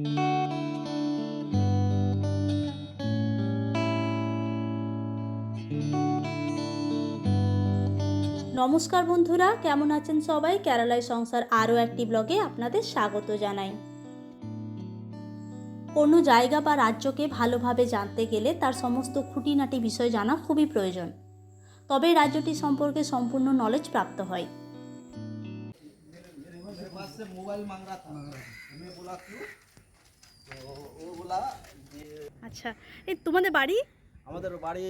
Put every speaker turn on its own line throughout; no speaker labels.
নমস্কার বন্ধুরা, কেমন আছেন সবাই? কেরালায় সংসার আরও একটি ব্লগে আপনাদের স্বাগত জানাই। কোনো জায়গা বা রাজ্যকে ভালোভাবে জানতে গেলে তার সমস্ত খুঁটিনাটি বিষয় জানা খুবই প্রয়োজন। তবে রাজ্যটি সম্পর্কে সম্পূর্ণ নলেজ প্রাপ্ত হয়।
मेरे
আচ্ছা এই তোমাদের বাড়ি?
আমাদের বাড়ি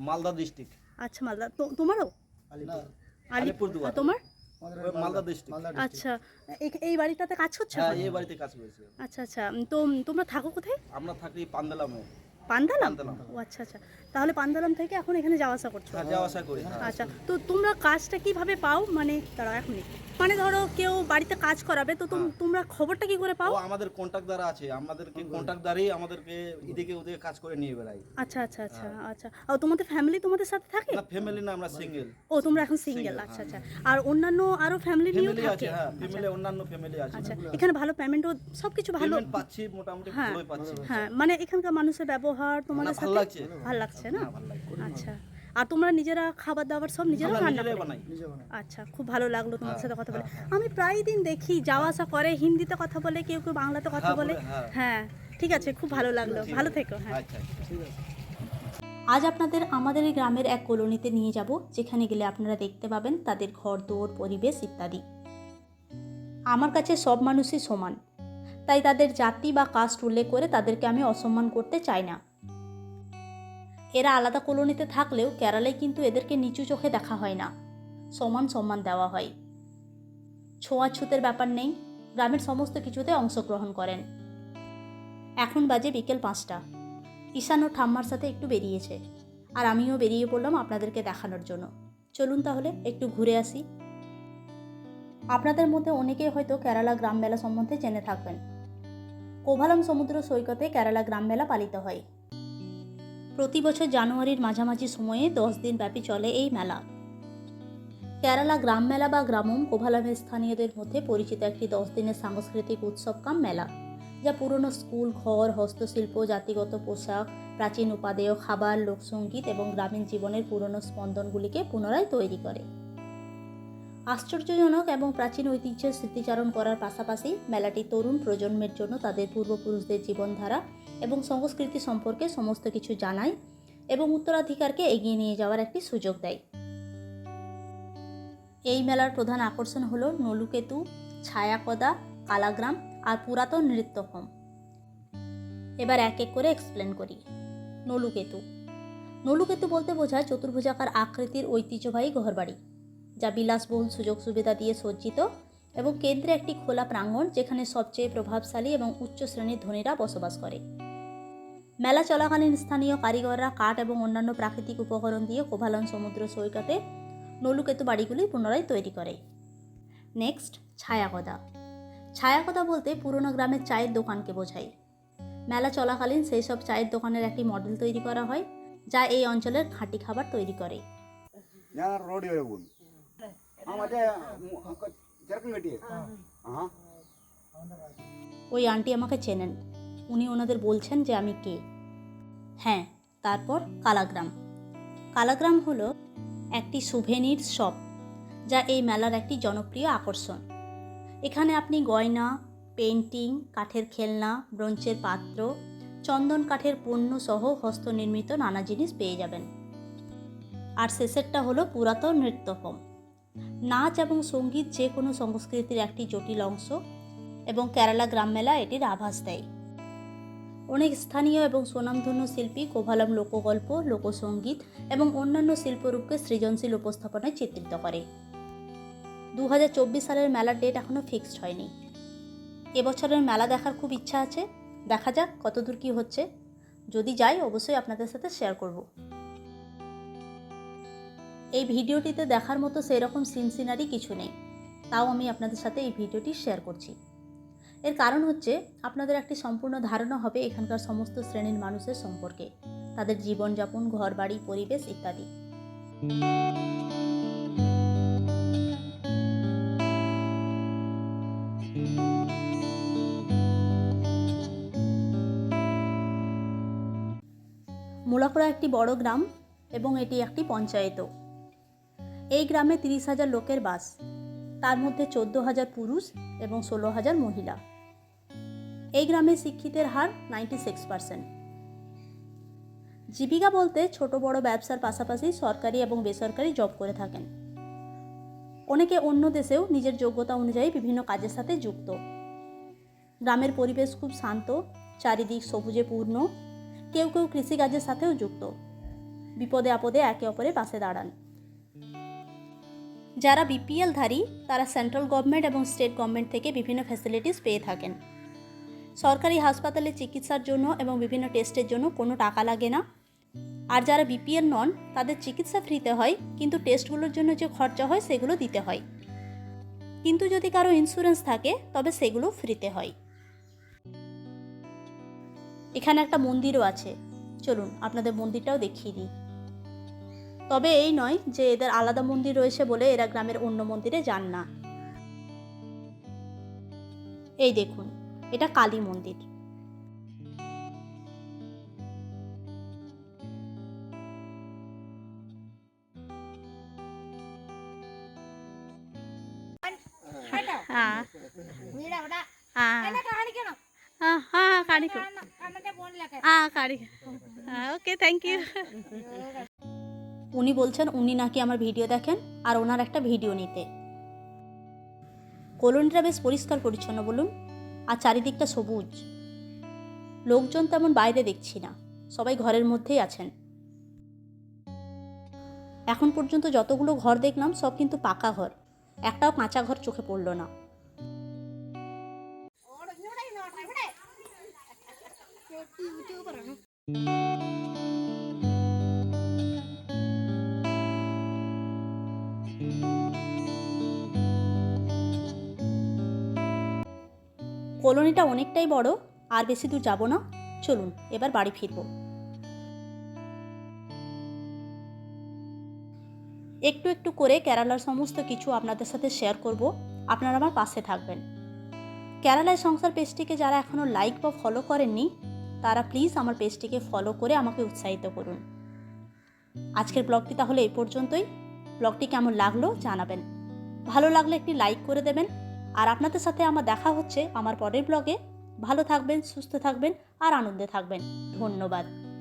মালদা ডিস্ট্রিক্ট
আচ্ছা মালদা। তোমারও? আলিপুর। তোমার?
মালদা
আচ্ছা এই
হ্যাঁ,
আচ্ছা আচ্ছা তো তোমরা থাকো কোথায়?
আমরা থাকি পান্দালামে
পান্দালাম। ও আচ্ছা আচ্ছা। তাহলে পান্দালাম থেকে এখন এখানে যাওয়া আসা করছ?
হ্যাঁ যাওয়া আসা করি হ্যাঁ।
আচ্ছা তো তোমরা কাজটা কীভাবে পাও? মানে দাঁড়াও মিনিট। মানে ধরো কেউ বাড়িতে কাজ করাবে তো তোমরা খবরটা কি করে পাও?
আমাদের কন্ট্যাক্ট দ্বারা আছে। আমাদেরকে কন্ট্যাক্ট দ্বারাই আমাদেরকে এদিকে ওদিকে কাজ করে নিয়ে বেড়াই
আচ্ছা আচ্ছা আচ্ছা আচ্ছা। আর তোমাদের ফ্যামিলি তোমাদের সাথে থাকে?
না ফ্যামিলি না আমরা সিঙ্গেল
ও তোমরা এখন সিঙ্গেল আচ্ছা আচ্ছা। আর অন্যান্য আরও ফ্যামিলি নিয়েও থাকে?
হ্যাঁ ফ্যামিলি অন্যান্য ফ্যামিলি আছে।
আচ্ছা এখানে ভালো পেমেন্টও সব কিছু ভালো।
পাচ্ছি মোটামুটি
হ্যাঁ
ভালোই পাচ্ছি।
হ্যাঁ মানে এখানকার মানুষের ব্যবহার তোমাদের
না, ভালো
সাথে?
লাগছে।
ভালো লাগছে না। আচ্ছা। আর তোমরা নিজেরা খাবার দাবার সব নিজেরা রান্না
বানাই।
আচ্ছা খুব ভালো লাগল তোমার
হ্যাঁ,
সাথে কথা বলে।
হ্যাঁ,
আমি প্রায় দিন দেখি যাওয়া আসা করে হিন্দিতে কথা বলে কেউ কেউ বাংলাতে কথা
হ্যাঁ,
বলে।
হ্যাঁ।
ঠিক আছে খুব ভালো লাগল। ভালো থেকো হ্যাঁ।
আচ্ছা আচ্ছা।
আজ আপনাদের আমাদের এই গ্রামের এক কলোনিতে নিয়ে যাব যেখানে গেলে আপনারা দেখতে পাবেন তাদের ঘর দৌড় পরিবেশ ইত্যাদি। আমার কাছে সব মানুষই সমান। তাই তাদের জাতি বা কাস্ট উল্লেখ করে তাদেরকে আমি অসম্মান করতে চাই না। এরা আলাদা কলোনিতে থাকলেও কেরালায় কিন্তু এদেরকে নিচু চোখে দেখা হয় না। সমান সম্মান দেওয়া হয়। ছোঁয়াছুতের ব্যাপার নেই, গ্রামের সমস্ত কিছুতে অংশগ্রহণ করেন। এখন বাজে বিকেল পাঁচটা। ঈশান ও ঠাম্মার সাথে একটু বেরিয়েছে। আর আমিও বেরিয়ে পড়লাম আপনাদেরকে দেখানোর জন্য। চলুন তাহলে একটু ঘুরে আসি। আপনাদের মধ্যে অনেকেই হয়তো কেরালা গ্রাম মেলা সম্বন্ধে জেনে থাকবেন। কোভালাম সমুদ্র সৈকতে কেরালা গ্রাম মেলা পালিত হয়। প্রতি বছর জানুয়ারির মাঝামাঝি সময়ে দশ দিন ব্যাপী চলে এই মেলা। কেরালা গ্রাম মেলা বা গ্রামম কোভালামের স্থানীয়দের মধ্যে পরিচিত একটি দশ দিনের সাংস্কৃতিক উৎসব কাম মেলা, যা পুরনো স্কুল, ঘর, হস্তশিল্প, জাতিগত পোশাক, প্রাচীন উপাদেয়, খাবার লোকসঙ্গীত এবং গ্রামীণ জীবনের পুরনো স্পন্দনগুলিকে পুনরায় তৈরি করে। আশ্চর্যজনক এবং প্রাচীন ঐতিহ্যের স্মৃতিচারণ করার পাশাপাশি মেলাটি তরুণ প্রজন্মের জন্য তাদের পূর্বপুরুষদের জীবনধারা এবং সংস্কৃতি সম্পর্কে সমস্ত কিছু জানায় এবং উত্তরাধিকারকে এগিয়ে নিয়ে যাওয়ার একটি সুযোগ দেয়। এই মেলার প্রধান আকর্ষণ হলো নলুকেতু ছায়াকদা কালাগ্রাম আর পুরাতন নৃত্যহোম। এবার এক এক করে এক্সপ্লেন করি। নলুকেতু। নলুকেতু বলতে বোঝায় চতুর্ভুজাকার আকৃতির ঐতিহ্যবাহী ঘরবাড়ি। যা বিলাসবহুল সুযোগ সুবিধা দিয়ে সজ্জিত এবং কেন্দ্রে একটি খোলা প্রাঙ্গণ যেখানে সবচেয়ে প্রভাবশালী এবং উচ্চ শ্রেণির ধনীরা বসবাস করে। মেলা চলাকালীন স্থানীয় কারিগররা কাঠ এবং অন্যান্য প্রাকৃতিক উপকরণ দিয়ে কোভালন সমুদ্র সৈকতে নলুকেতু বাড়িগুলি পুনরায় তৈরি করে। নেক্সট, ছায়াকদা। ছায়াকদা বলতে পুরনো গ্রামের চায়ের দোকানকে বোঝায়। মেলা চলাকালীন সেই সব চায়ের দোকানের একটি মডেল তৈরি করা হয়, যা এই অঞ্চলের খাঁটি খাবার তৈরি করে।
മറ്റേ ചെറുക്കം കെട്ടിയേ ആ
ওই আন্টি আমাকে চেনেন উনি ওনাদের বলছেন যে আমি কে হ্যাঁ তারপর কালাগ্রাম কালাগ্রাম হলো একটি সুভেনির শপ যা এই মেলার একটি জনপ্রিয় আকর্ষণ এখানে আপনি গয়না পেন্টিং কাঠের খেলনা ব্রোঞ্চের পাত্র চন্দন কাঠের পণ্য সহ হস্তনির্মিত নানা জিনিস পেয়ে যাবেন আর শেষেরটা হলো পুরাতন নৃত্যহোম নাচ এবং সংগীত যে কোনো সংস্কৃতির একটি জটিল অংশ এবং কেরালা গ্রাম মেলা এটির আভাস দেয়। অনেক স্থানীয় এবং সুনামধন্য শিল্পী কোভালাম লোকগল্প, লোকসঙ্গীত এবং অন্যান্য শিল্পরূপকে সৃজনশীল উপস্থাপনায় চিত্রিত করে। দু হাজার চব্বিশ সালের মেলার ডেট এখনও ফিক্সড হয়নি। এবছরের মেলা দেখার খুব ইচ্ছা আছে। দেখা যাক কতদূর কী হচ্ছে। যদি যাই, অবশ্যই আপনাদের সাথে শেয়ার করব। এই ভিডিওটিতে দেখার মতো সেরকম সিন সিনারি কিছু নেই। তাও আমি আপনাদের সাথে এই ভিডিওটি শেয়ার করছি। এর কারণ হচ্ছে, আপনাদের একটি সম্পূর্ণ ধারণা হবে এখানকার সমস্ত শ্রেণির মানুষের সম্পর্কে। তাদের জীবনযাপন, ঘরবাড়ি, পরিবেশ ইত্যাদি। মুলাকড়া একটি বড় গ্রাম এবং এটি একটি পঞ্চায়েতও। এই গ্রামে তিরিশ হাজার লোকের বাস। তার মধ্যে চোদ্দ হাজার পুরুষ এবং ষোলো হাজার মহিলা। এই গ্রামে শিক্ষিতের হার নাইনটি সিক্স পার্সেন্ট জীবিকা বলতে ছোট বড় ব্যবসার পাশাপাশি সরকারি এবং বেসরকারি জব করে থাকেন। অনেকে অন্য দেশেও নিজের যোগ্যতা অনুযায়ী বিভিন্ন কাজের সাথে যুক্ত। গ্রামের পরিবেশ খুব শান্ত, চারিদিক সবুজে পূর্ণ। কেউ কেউ কৃষিকাজের সাথেও যুক্ত। বিপদে আপদে একে অপরের পাশে দাঁড়ান। যারা বিপিএল ধারী তারা সেন্ট্রাল গভর্নমেন্ট এবং স্টেট গভর্নমেন্ট থেকে বিভিন্ন ফ্যাসিলিটিস পেয়ে থাকেন। সরকারি হাসপাতালে চিকিৎসার জন্য এবং বিভিন্ন টেস্টের জন্য কোনো টাকা লাগে না। আর যারা বিপিএল নন, তাদের চিকিৎসা ফ্রিতে হয়, কিন্তু টেস্টগুলোর জন্য যে খরচা হয়, সেগুলো দিতে হয়। কিন্তু যদি কারও ইন্স্যুরেন্স থাকে, তবে সেগুলো ফ্রিতে হয়। এখানে একটা মন্দিরও আছে। চলুন, আপনাদের মন্দিরটাও দেখিয়ে দিই। তবে এই নয় যে এদের আলাদা মন্দির রয়েছে বলে এরা গ্রামের অন্য মন্দিরে যান না এই দেখুন এটা কালী মন্দির
ആ
വീടവിടെ
ആ
എന്നെ കാണിക്കണം
ആ ആ കാണിക്കും
കാണണം കണ്ണന്റെ ഫോണിലൊക്കെ
ആ കാണിക്കും ആ ഓക്കെ താങ്ക് യു
উনি বলছেন, উনি নাকি আমার ভিডিও দেখেন আর ওনার একটা ভিডিও নিতে। কলোনিটা বেশ পরিষ্কার পরিচ্ছন্ন, বলুন। আর চারিদিকটা সবুজ। লোকজন তেমন বাইরে দেখছি না। সবাই ঘরের মধ্যেই আছেন। এখন পর্যন্ত যতগুলো ঘর দেখলাম, সব কিন্তু পাকা ঘর। একটাও কাঁচা ঘর চোখে পড়ল না।
ഓടെ
কলোনিটা অনেকটাই বড়, আর বেশি দূর যাব না। চলুন, এবার বাড়ি ফিরব। একটু একটু করে কেরালার সমস্ত কিছু আপনাদের সাথে শেয়ার করব। আপনারা আমার পাশে থাকবেন। কেরালায় সংসার পেজটিকে যারা এখনও লাইক বা ফলো করেননি, তারা প্লিজ আমার পেজটিকে ফলো করে আমাকে উৎসাহিত করুন। আজকের ব্লগটি তাহলে এই পর্যন্তই। ব্লগটি কেমন লাগল জানাবেন। ভালো লাগলে একটি লাইক করে দেবেন। আর আপনাদের সাথে আমার দেখা হচ্ছে আমার পরের ব্লগে। ভালো থাকবেন, সুস্থ থাকবেন আর আনন্দে থাকবেন। ধন্যবাদ।